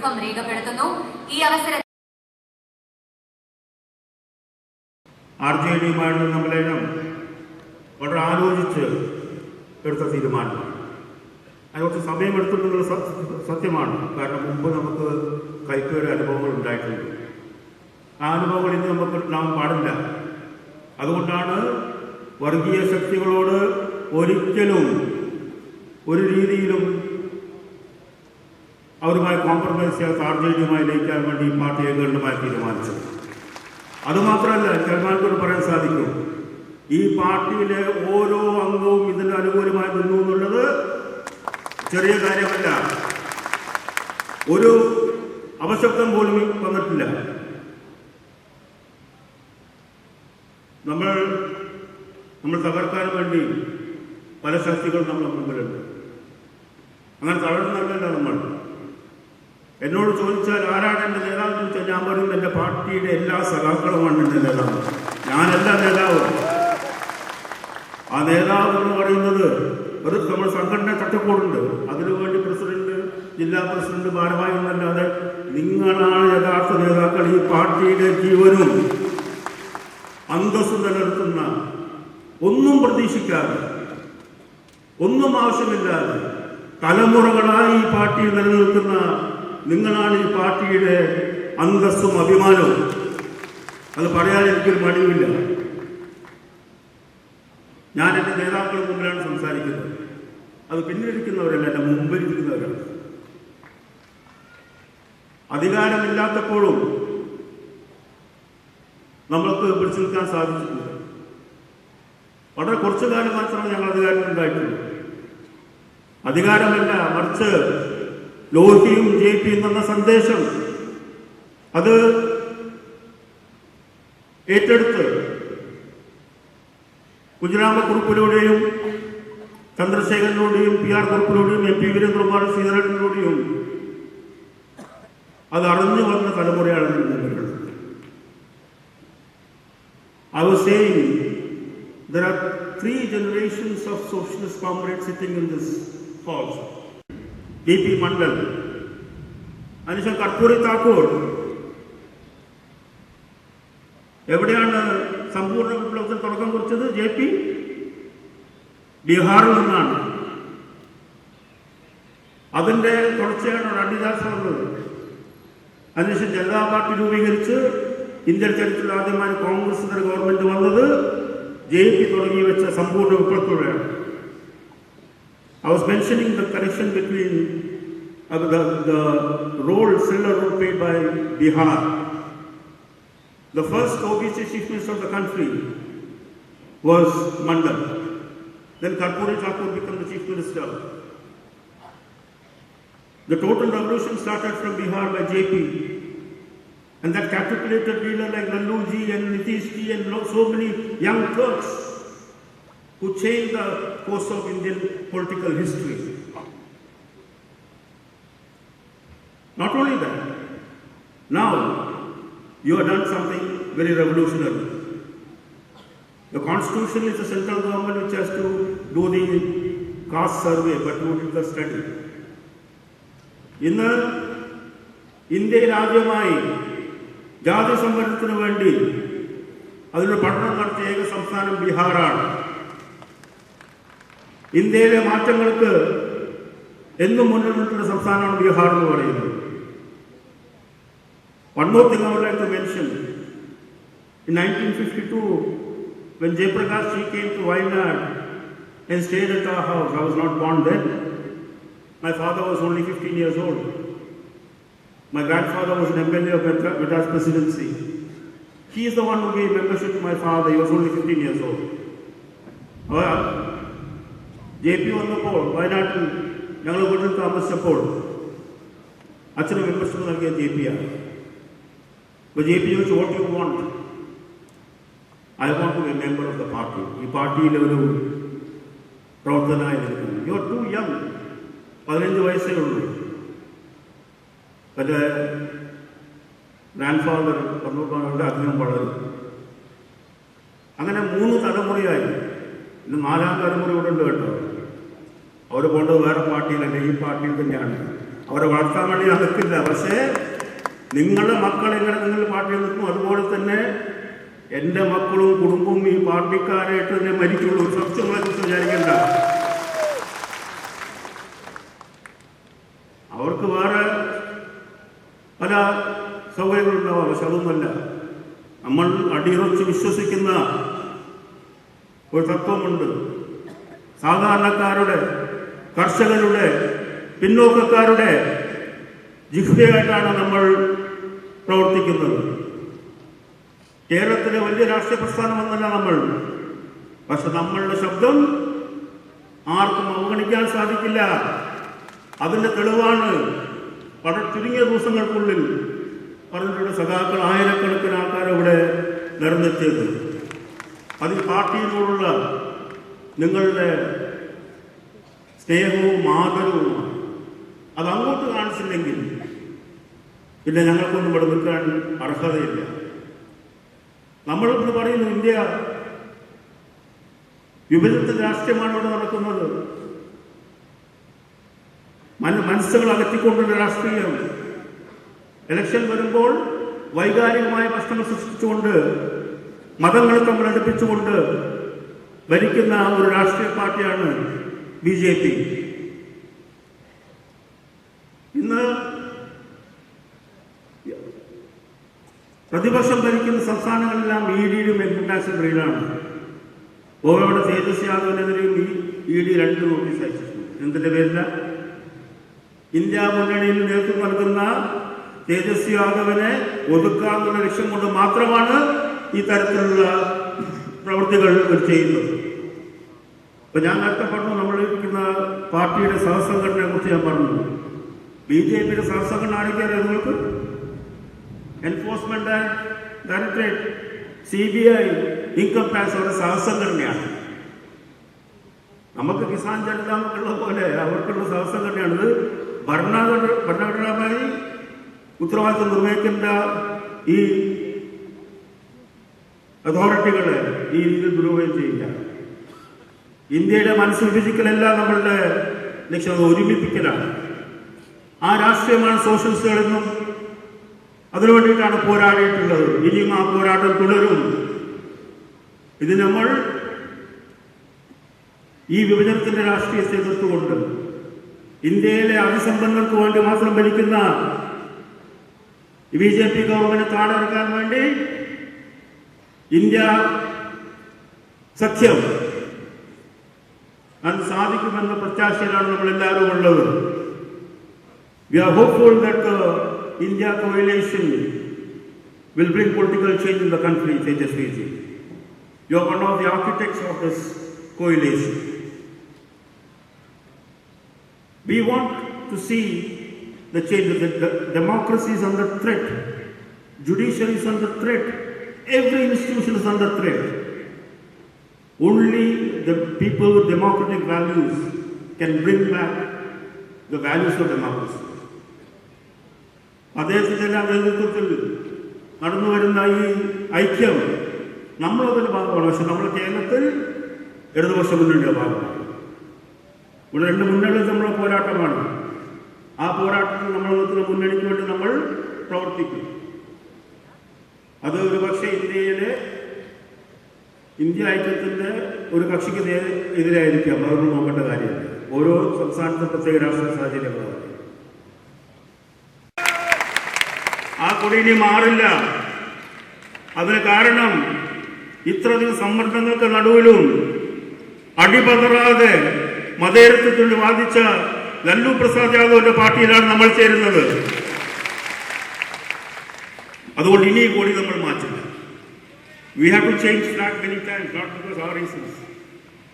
ദുഃഖം രേഖപ്പെടുത്തുന്നു. ഈ അവസരത്തിൽ ആർ ജെ ഡിയുമായുള്ള സമ്മേളനം വളരെ ആലോചിച്ച് എടുത്ത തീരുമാനമാണ്. അത് കുറച്ച് സമയമെടുത്തിട്ടുള്ള സത്യമാണ്. കാരണം മുമ്പ് നമുക്ക് കൈപ്പേറെ അനുഭവങ്ങൾ ഉണ്ടായിട്ടുണ്ട്. ആ അനുഭവങ്ങൾ ഇന്ന് നമുക്ക് ഉണ്ടാവാൻ പാടില്ല. അതുകൊണ്ടാണ് വർഗീയ ശക്തികളോട് ഒരിക്കലും ഒരു രീതിയിലും അവരുമായി കോംപ്രമൈസ് ചെയ്യാത്ത ആർ ലയിക്കാൻ വേണ്ടി ഈ പാർട്ടി ഏകകണ്ഠമായി തീരുമാനിച്ചത് അതുമാത്രമല്ല ചെറുമാനത്തോട് പറയാൻ സാധിക്കും ഈ പാർട്ടിയിലെ ഓരോ അംഗവും ഇതിന് അനുകൂലമായി നിന്നു എന്നുള്ളത് ചെറിയ കാര്യമല്ല. ഒരു അപശബ്ദം പോലും വന്നിട്ടില്ല. നമ്മൾ നമ്മൾ തകർക്കാൻ വേണ്ടി പല ശക്തികളും നമ്മൾ മുമ്പിലുണ്ട്. അങ്ങനെ തകർന്നല്ല നമ്മൾ. എന്നോട് ചോദിച്ചാൽ ആരാണ് എന്റെ നേതാവ്? ചോദിച്ചാൽ ഞാൻ പറയും എന്റെ പാർട്ടിയുടെ എല്ലാ സഖാക്കളുമാണ് എന്റെ നേതാവ്. ഞാനല്ല നേതാവ്. ആ നേതാവ് എന്ന് പറയുന്നത് ഒരു നമ്മൾ സംഘടന ചട്ടക്കൂടുണ്ട്. അതിനുവേണ്ടി പ്രസിഡന്റ് ജില്ലാ പ്രസിഡന്റ് ഭാരവാഹി എന്നല്ലാതെ നിങ്ങളാണ് യഥാർത്ഥ നേതാക്കൾ ഈ പാർട്ടിയുടെ ജീവനും അന്തസ്സും നിലനിർത്തുന്ന ഒന്നും പ്രതീക്ഷിക്കാതെ ഒന്നും ആവശ്യമില്ലാതെ തലമുറകളായി ഈ പാർട്ടിയിൽ നിലനിൽക്കുന്ന നിങ്ങളാണ് ഈ പാർട്ടിയുടെ അന്തസ്സും അഭിമാനവും. അത് പറയാൻ എനിക്കൊരു മടിയുമില്ല. ഞാൻ എന്റെ നേതാക്കളുടെ മുമ്പിലാണ് സംസാരിക്കുന്നത്. അത് പിന്നിലിരിക്കുന്നവരല്ല എന്റെ മുമ്പിലിരിക്കുന്നവരാണ്. അധികാരമില്ലാത്തപ്പോഴും നമ്മൾക്ക് പിടിച്ചു നിൽക്കാൻ സാധിച്ചിട്ടുണ്ട് വളരെ കുറച്ചു കാലം മാത്രമാണ് ഞങ്ങൾ അധികാരത്തിലുണ്ടായിട്ടുള്ളൂ അധികാരമല്ല മറിച്ച് ലോഹിയും ജയിപ്പിയും തന്ന സന്ദേശം അത് ഏറ്റെടുത്ത് കുഞ്ഞിരാമക്കുറുപ്പിലൂടെയും ചന്ദ്രശേഖരനിലൂടെയും പി ആർ കുറുപ്പിലൂടെയും എം പി വീരേന്ദ്രകുമാർ ശ്രീധരനിലൂടെയും അത് അറിഞ്ഞു വന്ന തലമുറയാണ് I was saying there are three generations of socialist comrades sitting in this hall. D.P. मंडल അതിനുശേഷം കർപ്പൂരി താക്കൂർ. എവിടെയാണ് സമ്പൂർണ വിപ്ലവത്തിന് തുടക്കം കുറിച്ചത്? ജെ പി ബീഹാറിൽ നിന്നാണ്. അതിന്റെ തുടർച്ചയാണ് രണ്ടിദാസ് വന്നത്. അതിനുശേഷം ജനതാ പാർട്ടി രൂപീകരിച്ച് ഇന്ത്യൻ ചരിത്രത്തിൽ ആദ്യമായി കോൺഗ്രസ് ഇതര ഗവൺമെന്റ് വന്നത് ജെ പി തുടങ്ങി വെച്ച സമ്പൂർണ വിപ്ലവത്തോടെയാണ്. I was mentioning the connection between uh, the, the role, similar role played by Bihar. The first OBC chief minister of the country was Mandal. Then Karpuri Thakur became the chief minister. The total revolution started from Bihar by JP. And that capitulated leader like Lalluji and Nitishji and so many young Turks who changed the course of Indian political history. Not only that, now you have done something very revolutionary. The constitution is the central government which has to do the caste survey, but you did the study. ഇന്ന് ഇന്ത്യയിൽ ആദ്യമായി ജാതി സംവരണത്തിന് വേണ്ടി അതിനൊരു പഠനം നടത്തിയ ഏക സംസ്ഥാനം ബീഹാറാണ് ഇന്ത്യയിലെ മാറ്റങ്ങൾക്ക് എന്നും മുന്നിൽ നിൽക്കുന്ന സംസ്ഥാനമാണ് ബീഹാർ എന്ന് പറയുന്നത് one more thing I would like to mention in nineteen fifty two when Jayaprakash ji came to Wayanad and stayed at our house. I was not born then. My father was only 15 years old. My grandfather was an MLA of Madra- Madras presidency. He is the one who gave membership to my father. He was only 15 years old. However, J P വന്നപ്പോൾ വയനാട്ടിൽ ഞങ്ങൾ വീട്ടിൽ താമസിച്ചപ്പോൾ അച്ഛന് membership നൽകിയ J P ആണ്. ഇപ്പൊ J P ചോദിച്ചു vote you want I want to be member of the party ഈ പാർട്ടിയിലെ ഒരു പ്രവർത്തനായി നിൽക്കുന്നു. യു ആർ ടു യങ് പതിനഞ്ച് വയസ്സേ ഉള്ളൂ. എന്റെ ഗ്രാൻഡ് ഫാദർ പറഞ്ഞുകൊണ്ട് അധികം വളരും. അങ്ങനെ മൂന്ന് തലമുറയായി. ഇന്ന് നാലാം തലമുറയോടുണ്ട് കേട്ടോ. അവർ പോകേണ്ടത് വേറെ പാർട്ടിയിലല്ല ഈ പാർട്ടിയിൽ തന്നെയാണ്. അവരെ വളർത്താൻ വേണ്ടി നടക്കില്ല. പക്ഷേ നിങ്ങളുടെ മക്കൾ എങ്ങനെ നിങ്ങൾ പാർട്ടിയിൽ നിൽക്കും? അതുപോലെ തന്നെ എന്റെ മക്കളും കുടുംബവും ഈ പാർട്ടിക്കാരായിട്ട് തന്നെ മരിക്കുള്ളൂ. സംശയങ്ങളെ കുറിച്ച് വിചാരിക്കേണ്ട. അവർക്ക് വേറെ പല സൗകര്യങ്ങളുണ്ടാവാം പക്ഷെ അതൊന്നുമല്ല. നമ്മൾ അടിയുറച്ച് വിശ്വസിക്കുന്ന ഒരു തത്വമുണ്ട്. സാധാരണക്കാരുടെ കർഷകരുടെ പിന്നോക്കക്കാരുടെ ജിഹ്വയായിട്ടാണ് നമ്മൾ പ്രവർത്തിക്കുന്നത്. കേരളത്തിലെ വലിയ രാഷ്ട്രീയ പ്രസ്ഥാനമൊന്നല്ല നമ്മൾ. പക്ഷെ നമ്മളുടെ ശബ്ദം ആർക്കും അവഗണിക്കാൻ സാധിക്കില്ല. അതിന്റെ തെളിവാണ് വളരെ ചുരുങ്ങിയ ദിവസങ്ങൾക്കുള്ളിൽ പറഞ്ഞിട്ടുള്ള സഖാക്കൾ ആയിരക്കണക്കിന് ആൾക്കാർ ഇവിടെ നിറഞ്ഞെത്തിയത് അതിൽ പാർട്ടിയിനോടുള്ള നിങ്ങളുടെ സ്നേഹവും ആദരവുമാണ് അത് അങ്ങോട്ട് കാണിച്ചില്ലെങ്കിൽ പിന്നെ ഞങ്ങൾക്കൊന്നും ഇവിടെ നിൽക്കാൻ അർഹതയില്ല. നമ്മളിന്ന് പറയുന്നു ഇന്ത്യ വിഭജനത്തിൽ രാഷ്ട്രീയമാണ് ഇവിടെ നടക്കുന്നത്. മന- മനസ്സുകൾ അകറ്റിക്കൊണ്ടുള്ള രാഷ്ട്രീയം. ഇലക്ഷൻ വരുമ്പോൾ വൈകാരികമായ പ്രശ്നങ്ങൾ സൃഷ്ടിച്ചുകൊണ്ട് മതങ്ങളെ തമ്മിൽ അടുപ്പിച്ചുകൊണ്ട് ഭരിക്കുന്ന ഒരു രാഷ്ട്രീയ പാർട്ടിയാണ് ബി ജെ പി. ഇന്ന് പ്രതിപക്ഷം ഭരിക്കുന്ന സംസ്ഥാനങ്ങളെല്ലാം ഇ ഡിയിലും ഇൻകംടാക്സ് ബ്രീഡാണ്. ഗോവയുടെ തേജസ് യാദവിനെതിരെയും ഈ ഇ ഡി രണ്ട് നോട്ടീസ് അയച്ചിട്ടുണ്ട്. എന്തിന്റെ പേരില? ഇന്ത്യ മുന്നണിയിൽ നേതൃത്വം നൽകുന്ന തേജസ്വി യാദവിനെ ഒതുക്കാമെന്ന ലക്ഷ്യം കൊണ്ട് മാത്രമാണ് ഈ തരത്തിലുള്ള പ്രവൃത്തികൾ ചെയ്യുന്നത്. ഇപ്പൊ ഞാൻ നേരത്തെ പറഞ്ഞു നമ്മൾ പാർട്ടിയുടെ സഹസംഘടനയെ കുറിച്ച് ഞാൻ പറഞ്ഞു ബി ജെ പിയുടെ സഹസംഘടന ആണെങ്കിൽ നിങ്ങൾക്ക്? Enforcement directorate C B I income tax അവരുടെ സഹസംഘടനയാണ്. നമുക്ക് കിസാൻ ജനതാമുള്ള പോലെ അവർക്കുള്ള സഹസംഘടനയാണ്. ഇത് ഭരണഘടന ഭരണഘടനമായി ഉത്തരവാദിത്വം നിർവഹിക്കേണ്ട ഈ അതോറിറ്റികളെ ഈ രീതിയിൽ ദുരുപയോഗം ചെയ്യില്ല. ഇന്ത്യയുടെ മനസ്സ് വിഭജിക്കലല്ല നമ്മളുടെ ലക്ഷ്യം അത് ഒരുമിപ്പിക്കലാണ്. ആ രാഷ്ട്രീയമാണ് സോഷ്യലിസ്റ്റുകളെന്നും അതിനു വേണ്ടിയിട്ടാണ് പോരാടിയിട്ടുള്ളത്. ഇനിയും ആ പോരാട്ടം തുടരും. ഇത് നമ്മൾ ഈ വിഭജനത്തിന്റെ രാഷ്ട്രീയത്തെ എതിർത്തുകൊണ്ട് ഇന്ത്യയിലെ അതിസമ്പന്നർക്ക് വേണ്ടി മാത്രം ഭരിക്കുന്ന ബി ജെ പി ഗവൺമെന്റ് താഴെടുക്കാൻ വേണ്ടി ഇന്ത്യ സഖ്യം അത് സാധിക്കുമെന്ന പ്രത്യാശയിലാണ് നമ്മൾ എല്ലാവരും ഉള്ളത് We are hopeful that the India coalition will bring political change in the country, Tejasvi ji. You are one of the architects of this coalition. We want to see the change. The, the democracy is under threat. Judiciary is under threat. Every institution is under threat. Only the people with democratic values can bring back the values of democracy. അദ്ദേഹത്തിന്റെ നേതൃത്വത്തിൽ നടന്നു വരുന്ന ഈ ഐക്യം നമ്മളതിന്റെ ഭാഗമാണ്. പക്ഷെ നമ്മൾ കേരളത്തിൽ ഇടതുപക്ഷ മുന്നണിയുടെ ഭാഗമാണ്. ഇവിടെ രണ്ട് മുന്നണികൾ നമ്മളെ പോരാട്ടമാണ്. ആ പോരാട്ടത്തിൽ നമ്മൾ നിൽക്കുന്ന മുന്നണിക്ക് വേണ്ടി നമ്മൾ പ്രവർത്തിക്കും. അത് ഒരു പക്ഷേ ഇന്ത്യയിലെ ഇന്ത്യ ഐക്യത്തിന്റെ ഒരു കക്ഷിക്ക് എതിരായിരിക്കാം. അതൊന്നും നോക്കേണ്ട കാര്യമില്ല. ഓരോ സംസ്ഥാനത്തും പ്രത്യേക രാഷ്ട്രീയ സാഹചര്യങ്ങളാണ് ആ കൊടി ഇനി മാറില്ല. അതിന് കാരണം ഇത്രയധികം സമ്മർദ്ദങ്ങൾക്ക് നടുവിലും അടിപതറാതെ മതേരത്വത്തിൽ വാദിച്ച ലല്ലു പ്രസാദ് യാദവിന്റെ പാർട്ടിയിലാണ് നമ്മൾ ചേരുന്നത്. അതുകൊണ്ട് ഇനി കൂടി നമ്മൾ മാറ്റില്ല We have to change flag many times, not because our reasons.